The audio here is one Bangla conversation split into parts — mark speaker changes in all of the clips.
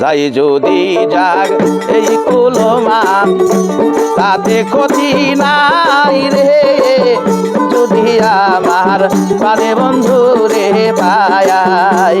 Speaker 1: যাই যদি যাক এই কুলমা, তাতে ক্ষতি নাই রে। যদি আমার পারে বন্ধু রে পায়াই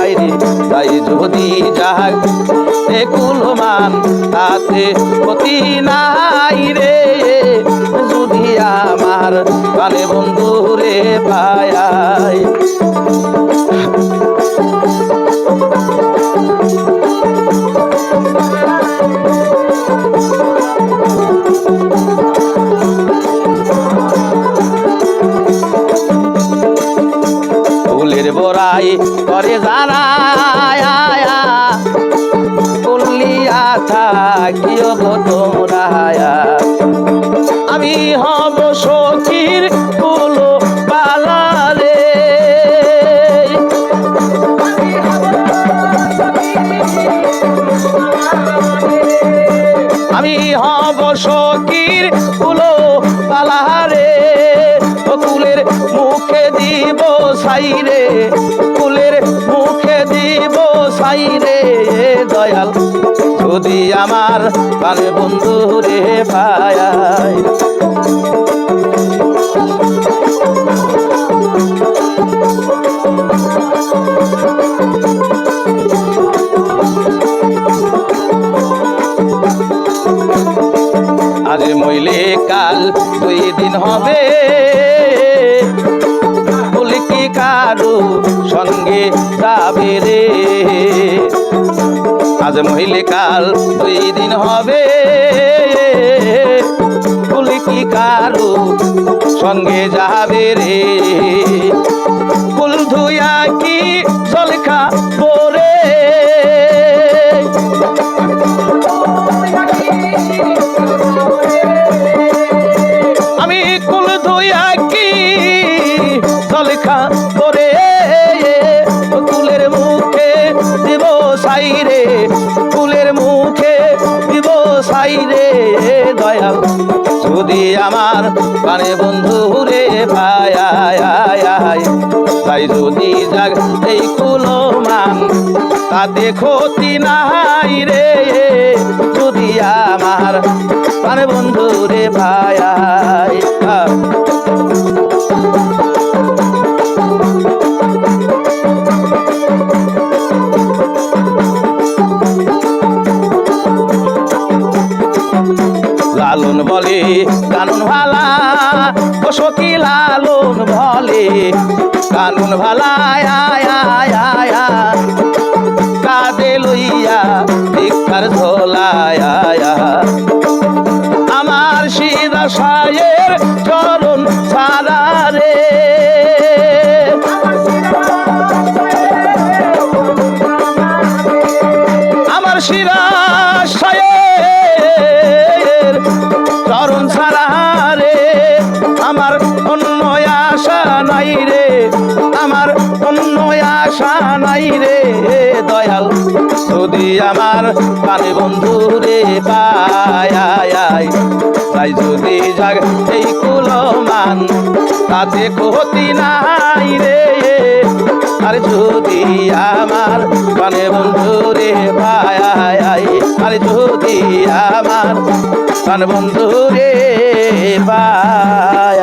Speaker 1: পায় রে তাই যদি যাক এ কুলমান তাতে ক্ষতি নাই রে। যদি আমার কানে বন্ধু রে পায়। বড়াই করে জানা থাকিও তোমরা আমি হব সখীর সাইরে কুলের মুখে দিব সাইরে, দয়াল। যদি আমার কানে বন্ধু রে ভাই আজ মইলে কাল দুই দিন হবে কারু সঙ্গে যাবে রে। আজ মহিলে কাল দুই দিন হবে। বলে কি কারও সঙ্গে যাবে রে। ফুল ধুয়া কি জলখা পরে সাইরে দয়াল। যদি আমার প্রাণে বন্ধু রে, ভাই তাই যদি যাক এই কুলো মান, তাতে ক্ষতি নাই রে। যদি আমার প্রাণে বন্ধু রে, ভাই কানুন ভালা ও লালন ভলে কানুন ভালা কাদে আয়, আয়। কাঁধে লইয়া ভিক্ষার ঝোলায়। আমার সিদা সায়ের চরণ সারা রে দয়াল, যদি আমার কানে বন্ধু রে পায় তাই যদি জাগ এই কুলমান, তাতে ক্ষতি নাই রে। আর যদি আমার কানে বন্ধু রে পায় আর যদি আমার কানে বন্ধু রে পায়